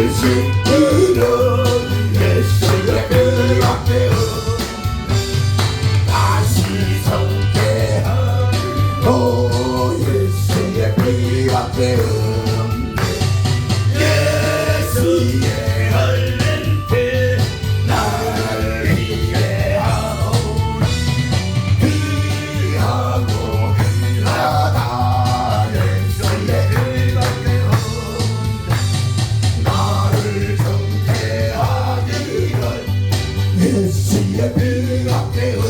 의식으로 예수를 끌어내어 다시 성대하오 예수의 끌어내어 Rock roll.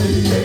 Hallelujah.